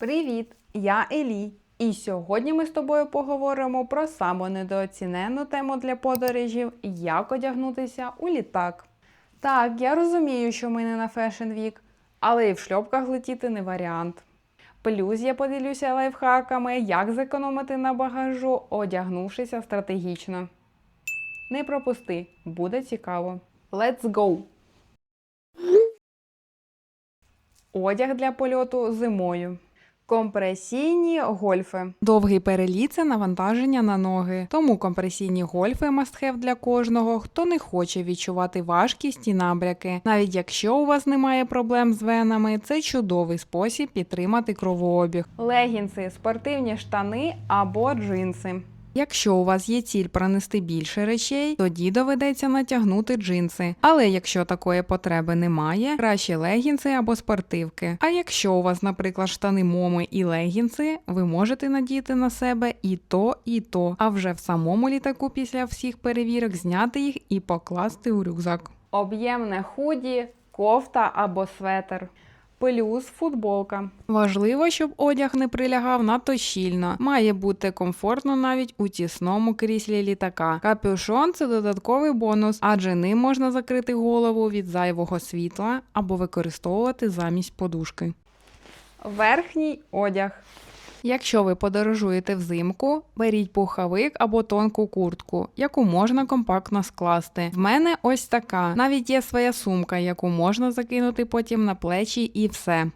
Привіт! Я Елі. І сьогодні ми з тобою поговоримо про саму недооцінену тему для подорожів як одягнутися у літак. Так, я розумію, що ми не на Fashion Week, але і в шльопках летіти не варіант. Плюс я поділюся лайфхаками, як зекономити на багажу, одягнувшися стратегічно. Не пропусти, буде цікаво. Let's go! Одяг для польоту зимою. Компресійні гольфи. Довгий переліт це навантаження на ноги. Тому компресійні гольфи мастхев для кожного, хто не хоче відчувати важкість і набряки. Навіть якщо у вас немає проблем з венами, це чудовий спосіб підтримати кровообіг. Легінси, спортивні штани або джинси. Якщо у вас є ціль пронести більше речей, тоді доведеться натягнути джинси. Але якщо такої потреби немає, краще легінси або спортивки. А якщо у вас, наприклад, штани моми і легінси, ви можете надіти на себе і то, і то. А вже в самому літаку після всіх перевірок зняти їх і покласти у рюкзак. Об'ємне худі, кофта або светр. Плюс футболка. Важливо, щоб одяг не прилягав надто щільно. Має бути комфортно навіть у тісному кріслі літака. Капюшон це додатковий бонус, адже ним можна закрити голову від зайвого світла або використовувати замість подушки. Верхній одяг. Якщо ви подорожуєте взимку, беріть пуховик або тонку куртку, яку можна компактно скласти. В мене ось така. Навіть є своя сумка, яку можна закинути потім на плечі і все.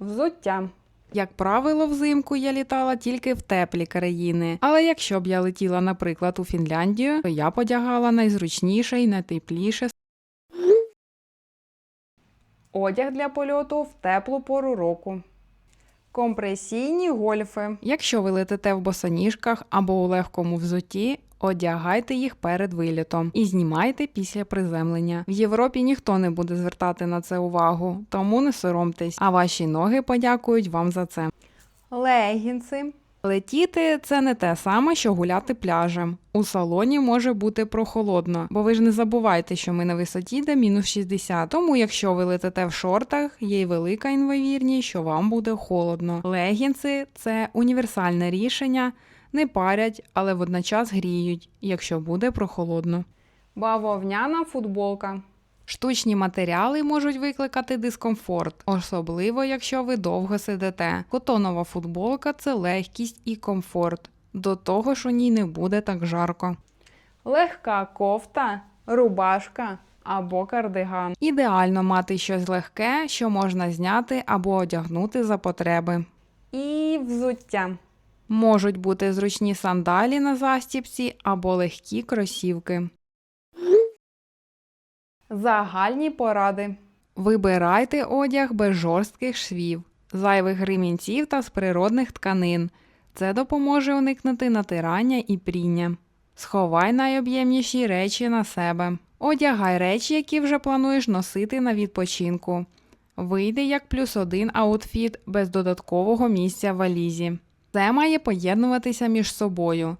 Взуття. Як правило, взимку я літала тільки в теплі країни. Але якщо б я летіла, наприклад, у Фінляндію, то я подягала найзручніше і найтепліше Одяг для польоту в теплу пору року. Компресійні гольфи. Якщо ви летите в босоніжках або у легкому взуті, одягайте їх перед вилітом і знімайте після приземлення. В Європі ніхто не буде звертати на це увагу, тому не соромтесь, а ваші ноги подякують вам за це. Легінси. Летіти це не те саме, що гуляти пляжем. У салоні може бути прохолодно, бо ви ж не забувайте, що ми на висоті де мінус 60. Тому, якщо ви летите в шортах, є й велика ймовірність, що вам буде холодно. Легінси це універсальне рішення, не парять, але водночас гріють, якщо буде прохолодно. Бавовняна футболка. Штучні матеріали можуть викликати дискомфорт, особливо якщо ви довго сидите. Котонова футболка це легкість і комфорт. До того ж у ній не буде так жарко. Легка кофта, рубашка або кардиган. Ідеально мати щось легке, що можна зняти або одягнути за потреби. І взуття. Можуть бути зручні сандалі на застіпці або легкі кросівки. Загальні поради. Вибирайте одяг без жорстких швів, зайвих ремінців та з природних тканин. Це допоможе уникнути натирання і пріння. Сховай найоб'ємніші речі на себе. Одягай речі, які вже плануєш носити на відпочинку. Вийде як плюс один аутфіт без додаткового місця в валізі. Це має поєднуватися між собою.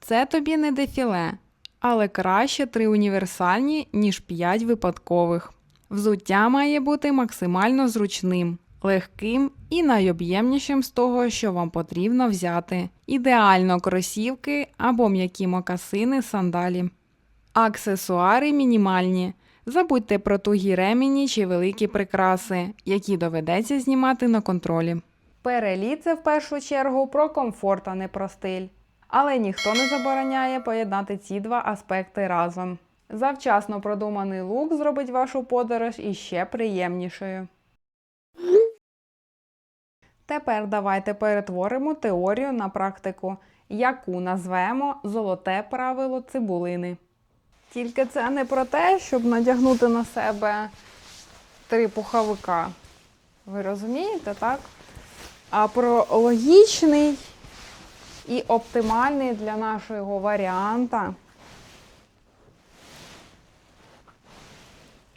Це тобі не дефіле, але краще три універсальні, ніж п'ять випадкових. Взуття має бути максимально зручним, легким і найоб'ємнішим з того, що вам потрібно взяти. Ідеально кросівки або м'які мокасини сандалі. Аксесуари мінімальні. Забудьте про тугі ремені чи великі прикраси, які доведеться знімати на контролі. Переліт це в першу чергу про комфорт, а не про стиль. Але ніхто не забороняє поєднати ці два аспекти разом. Завчасно продуманий лук зробить вашу подорож іще приємнішою. Тепер давайте перетворимо теорію на практику, яку назвемо золоте правило цибулини. Тільки це не про те, щоб надягнути на себе три пуховика. Ви розумієте, так? А про логічний і оптимальний для нашого варіанта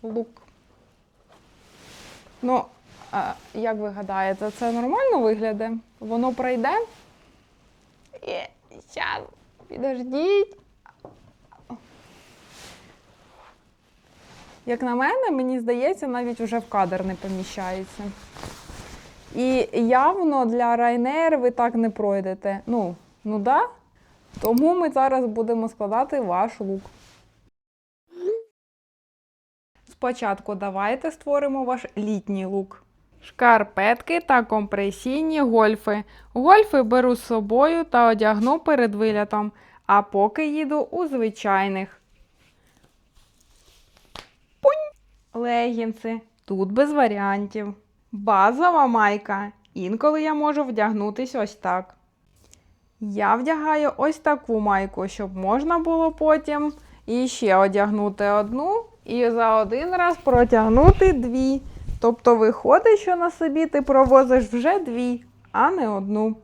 лук. Ну, як ви гадаєте, це нормально виглядає? Воно пройде? Зараз, підождіть. Як на мене, мені здається, навіть уже в кадр не поміщається. І явно для Ryanair ви так не пройдете. Ну, ну да? Тому ми зараз будемо складати ваш лук. Спочатку давайте створимо ваш літній лук. Шкарпетки та компресійні гольфи. Гольфи беру з собою та одягну перед вилятом, а поки їду у звичайних. Пунь! Легінси. Тут без варіантів. Базова майка. Інколи я можу вдягнутись ось так. Я вдягаю ось таку майку, щоб можна було потім іще одягнути одну і за один раз протягнути дві. Тобто виходить, що на собі ти провозиш вже дві, а не одну.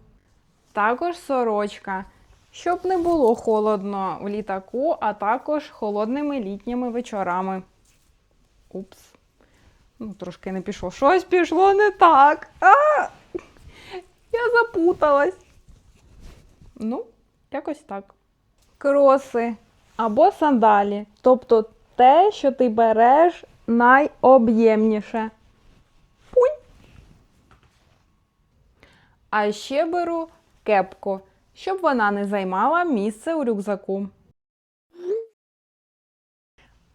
Також сорочка, щоб не було холодно в літаку, а також холодними літніми вечорами. Упс. Ну, трошки не пішло. Щось пішло не так. А! Я запуталась. Ну, якось так. Кроси або сандалі. Тобто те, що ти береш найоб'ємніше. Пунь. А ще беру кепку, щоб вона не займала місце у рюкзаку.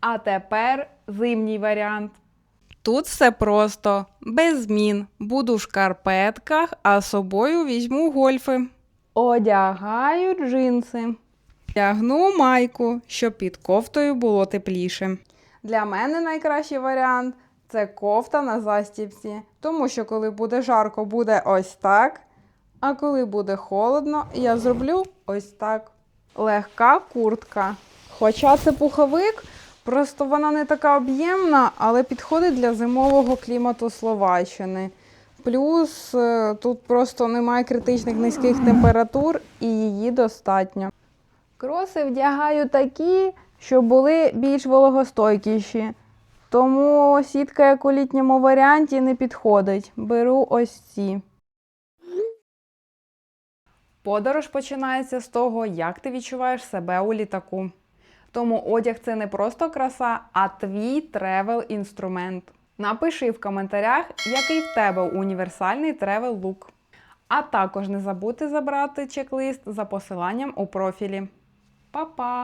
А тепер зимній варіант. Тут все просто, без змін. Буду в шкарпетках, а з собою візьму гольфи. Одягаю джинси. Тягну майку, щоб під кофтою було тепліше. Для мене найкращий варіант це кофта на застібці, тому що коли буде жарко, буде ось так. А коли буде холодно, я зроблю ось так. Легка куртка. Хоча це пуховик, просто вона не така об'ємна, але підходить для зимового клімату Словаччини. Плюс е, тут просто немає критичних низьких температур і її достатньо. Кроси вдягаю такі, щоб були більш вологостойкіші. Тому сітка, як у літньому варіанті, не підходить. Беру ось ці. Подорож починається з того, як ти відчуваєш себе у літаку. Тому одяг це не просто краса, а твій тревел-інструмент. Напиши в коментарях, який в тебе універсальний тревел-лук. А також не забудьте забрати чек-лист за посиланням у профілі. Па-па!